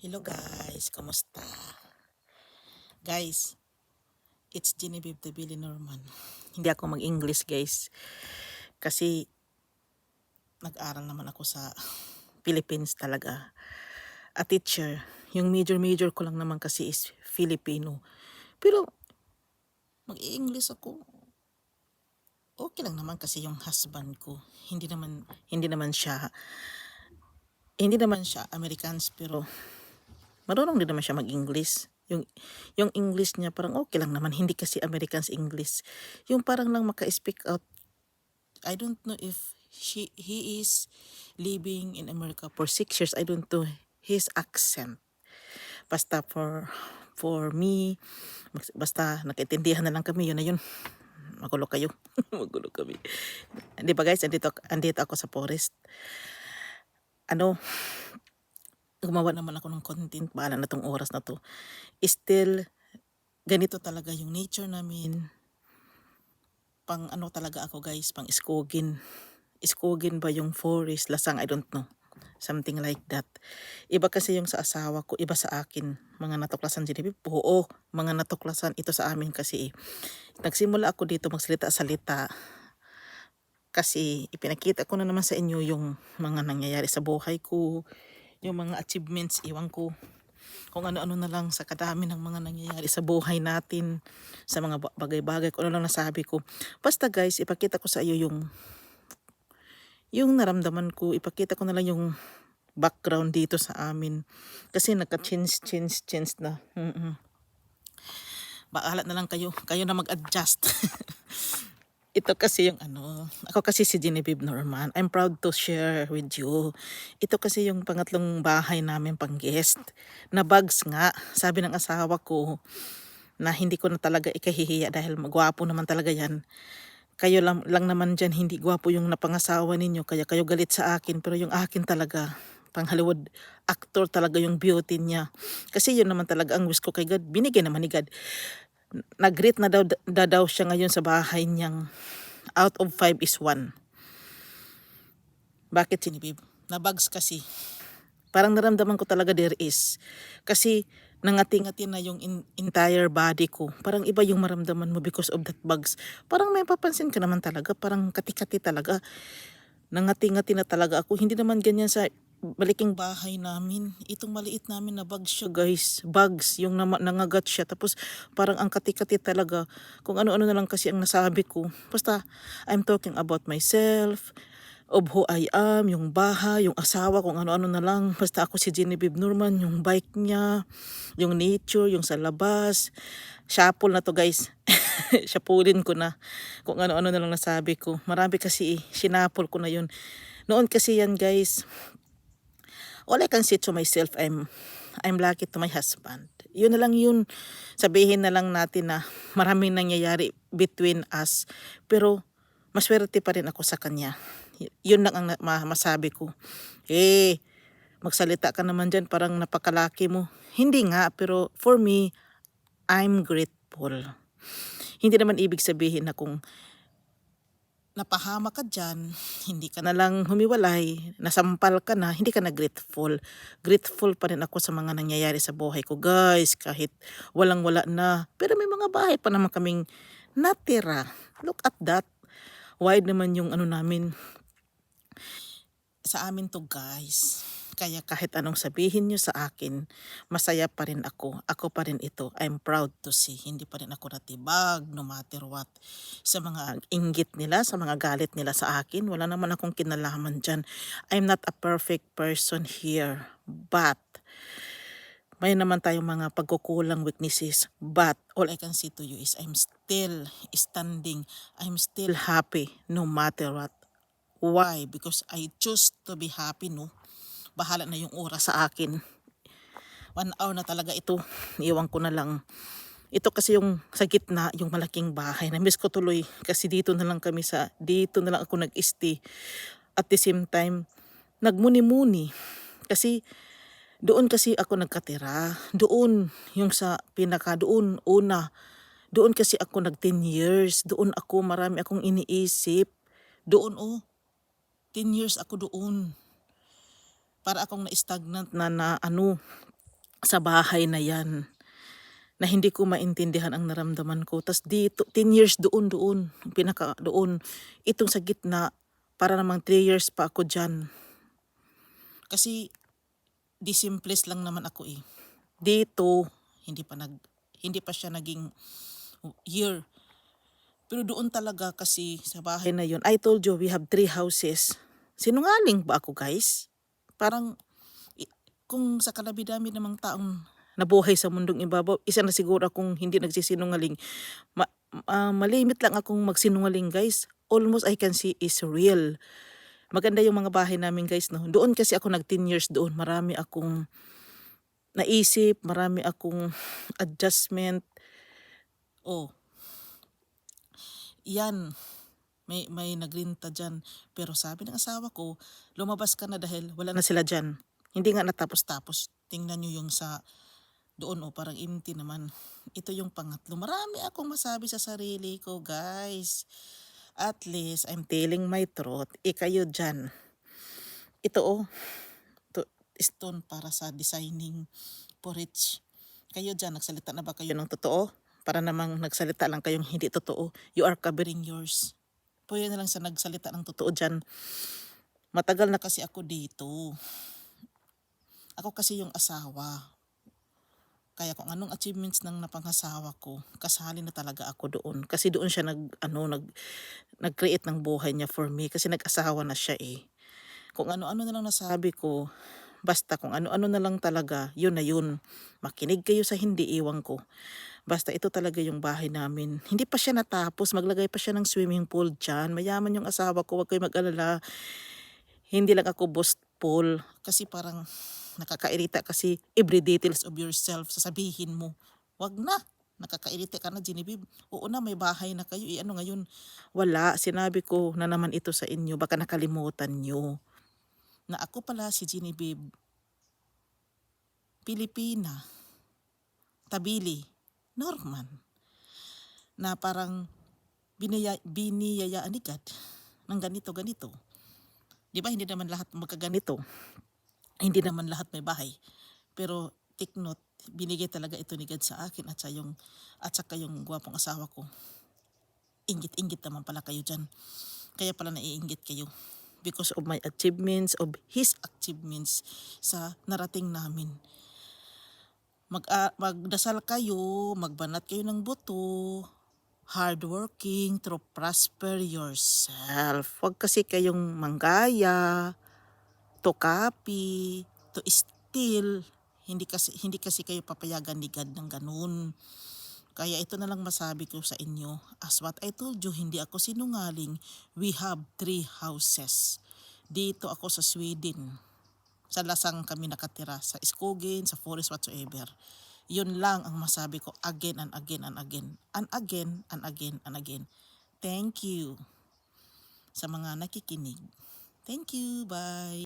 Hello guys, kamusta? Guys, it's Genevieve the Billy Norman. Hindi ako mag-English guys. Kasi nag-aral naman ako sa Philippines talaga. A teacher. Yung major-major ko lang naman kasi is Filipino. Pero mag-English ako. Okay lang naman kasi yung husband ko. Hindi naman hindi naman siya hindi naman siya Americans pero marunong din naman siya mag-English. Yung, yung English niya parang okay lang naman, hindi kasi Americans English. Yung parang lang maka-speak out. I don't know if she, he is living in America for six years. I don't know his accent. Basta for, for me, basta nakaintindihan na lang kami, yun na yun. Magulo kayo. Magulo kami. Hindi ba guys, andito, andito ako sa forest. Ano, gumawa naman ako ng content bahala na tong oras na to. Still, ganito talaga yung nature namin. Pang ano talaga ako guys, pang iskogin. Iskogin ba yung forest, lasang, I don't know. Something like that. Iba kasi yung sa asawa ko, iba sa akin. Mga natuklasan Genevieve, oo, mga natuklasan ito sa amin kasi. eh. Nagsimula ako dito magsalita-salita kasi ipinakita ko na naman sa inyo yung mga nangyayari sa buhay ko, yung mga achievements, iwan ko kung ano-ano na lang sa kadami ng mga nangyayari sa buhay natin, sa mga ba- bagay-bagay, kung ano lang nasabi ko. Basta guys, ipakita ko sa iyo yung yung naramdaman ko, ipakita ko na lang yung background dito sa amin. Kasi nagka-change, change, change na. Mm-mm. Baala na lang kayo, kayo na mag-adjust. Ito kasi yung ano, ako kasi si Genevieve Norman. I'm proud to share with you. Ito kasi yung pangatlong bahay namin pang guest. Na bags nga, sabi ng asawa ko, na hindi ko na talaga ikahihiya dahil magwapo naman talaga yan. Kayo lang, lang naman dyan, hindi gwapo yung napangasawa ninyo, kaya kayo galit sa akin. Pero yung akin talaga, pang Hollywood actor talaga yung beauty niya. Kasi yun naman talaga ang wish ko kay God. Binigyan naman ni God nag-rate na daw, da, daw siya ngayon sa bahay niyang out of five is one. Bakit sinibib? Nabags kasi. Parang naramdaman ko talaga there is. Kasi nangati-ngati na yung in- entire body ko. Parang iba yung maramdaman mo because of that bugs. Parang may papansin ka naman talaga. Parang kati-kati talaga. Nangati-ngati na talaga ako. Hindi naman ganyan sa baliking bahay namin. Itong maliit namin na bugs siya guys. Bugs. Yung nama- nangagat siya. Tapos parang ang kati-kati talaga. Kung ano-ano na lang kasi ang nasabi ko. Basta I'm talking about myself of who I am, yung bahay, yung asawa, kung ano-ano na lang. Basta ako si Genevieve Norman, yung bike niya, yung nature, yung sa labas. Shuffle na to guys. Shapulin ko na kung ano-ano na lang nasabi ko. Marami kasi eh, sinapol ko na yun. Noon kasi yan guys, all I can say to myself, I'm, I'm lucky to my husband. Yun na lang yun. Sabihin na lang natin na maraming nangyayari between us. Pero maswerte pa rin ako sa kanya. Yun lang ang masabi ko. Eh, magsalita ka naman dyan, parang napakalaki mo. Hindi nga, pero for me, I'm grateful. Hindi naman ibig sabihin na kung napahama ka dyan, hindi ka na lang humiwalay, nasampal ka na, hindi ka na grateful. Grateful pa rin ako sa mga nangyayari sa buhay ko. Guys, kahit walang-wala na. Pero may mga bahay pa naman kaming natira. Look at that. Wide naman yung ano namin. Sa amin to guys. Kaya kahit anong sabihin nyo sa akin, masaya pa rin ako. Ako pa rin ito. I'm proud to see. Hindi pa rin ako natibag no matter what. Sa mga inggit nila, sa mga galit nila sa akin, wala naman akong kinalaman dyan. I'm not a perfect person here. But, may naman tayong mga pagkukulang weaknesses. But, all I can say to you is I'm still standing. I'm still happy no matter what. Why? Because I choose to be happy, no? Bahala na yung oras sa akin. One hour na talaga ito. Iwan ko na lang. Ito kasi yung sa gitna, yung malaking bahay. Na-miss ko tuloy kasi dito na lang kami sa, dito na lang ako nag-stay. At the same time, nagmuni-muni. Kasi doon kasi ako nagkatira. Doon, yung sa pinaka, doon, una. Doon kasi ako nag 10 years. Doon ako, marami akong iniisip. Doon, oh. 10 years ako doon. Para akong na-stagnant na, na ano, sa bahay na yan na hindi ko maintindihan ang naramdaman ko. Tapos dito, 10 years doon, doon, pinaka doon, itong sa gitna, para namang 3 years pa ako dyan. Kasi, di simples lang naman ako eh. Dito, hindi pa nag, hindi pa siya naging year. Pero doon talaga kasi sa bahay na yun, I told you we have three houses. Sinungaling ba ako guys? Parang kung sa kalabidami namang taong nabuhay sa mundong ibabaw, isa na siguro akong hindi nagsisinungaling. Ma- ah, malimit lang akong magsinungaling guys. Almost I can see is real. Maganda yung mga bahay namin guys. No? Doon kasi ako nag 10 years doon. Marami akong naisip, marami akong adjustment. Oh, yan, may, may nagrinta dyan. Pero sabi ng asawa ko, lumabas ka na dahil wala na sila dyan. Hindi nga natapos-tapos. Tingnan nyo yung sa doon o parang empty naman. Ito yung pangatlo. Marami akong masabi sa sarili ko, guys. At least, I'm telling my truth. Ikayo dyan. Ito oh, to, stone para sa designing porridge. Kayo dyan, nagsalita na ba kayo ng totoo? Para namang nagsalita lang kayong hindi totoo. You are covering yours. Pwede na lang sa nagsalita ng totoo dyan. Matagal na kasi ako dito. Ako kasi yung asawa. Kaya kung anong achievements ng napangasawa ko, kasali na talaga ako doon. Kasi doon siya nag, ano, nag, nag-create ng buhay niya for me. Kasi nag-asawa na siya eh. Kung ano-ano na lang nasabi ko, basta kung ano-ano na lang talaga, yun na yun. Makinig kayo sa hindi iwang ko. Basta ito talaga yung bahay namin. Hindi pa siya natapos, maglagay pa siya ng swimming pool dyan. Mayaman yung asawa ko, wag kayo mag-alala. Hindi lang ako boastful. Kasi parang nakakairita kasi every details of yourself sasabihin mo. Wag na. Nakakairita ka na, Genevieve. Oo na, may bahay na kayo. Eh, ano ngayon? Wala. Sinabi ko na naman ito sa inyo. Baka nakalimutan nyo. Na ako pala si Genevieve. Pilipina. Tabili. Norman. Na parang binaya, biniyayaan ni God ng ganito, ganito. Di ba hindi naman lahat magkaganito? Hindi naman lahat may bahay. Pero take note, binigay talaga ito ni God sa akin at sa yung at saka yung gwapong asawa ko. Ingit-ingit naman pala kayo dyan. Kaya pala naiingit kayo. Because of my achievements, of his achievements sa narating namin. Mag, ah, magdasal kayo, magbanat kayo ng buto, hardworking to prosper yourself. Huwag kasi kayong manggaya, to copy, to steal. Hindi kasi, hindi kasi kayo papayagan ni God ng ganun. Kaya ito na lang masabi ko sa inyo. As what I told you, hindi ako sinungaling. We have three houses. Dito ako sa Sweden. Sa Lasang kami nakatira. Sa Skogen, sa Forest, whatsoever. Yun lang ang masabi ko again and again and again. And again and again and again. Thank you sa mga nakikinig. Thank you. Bye.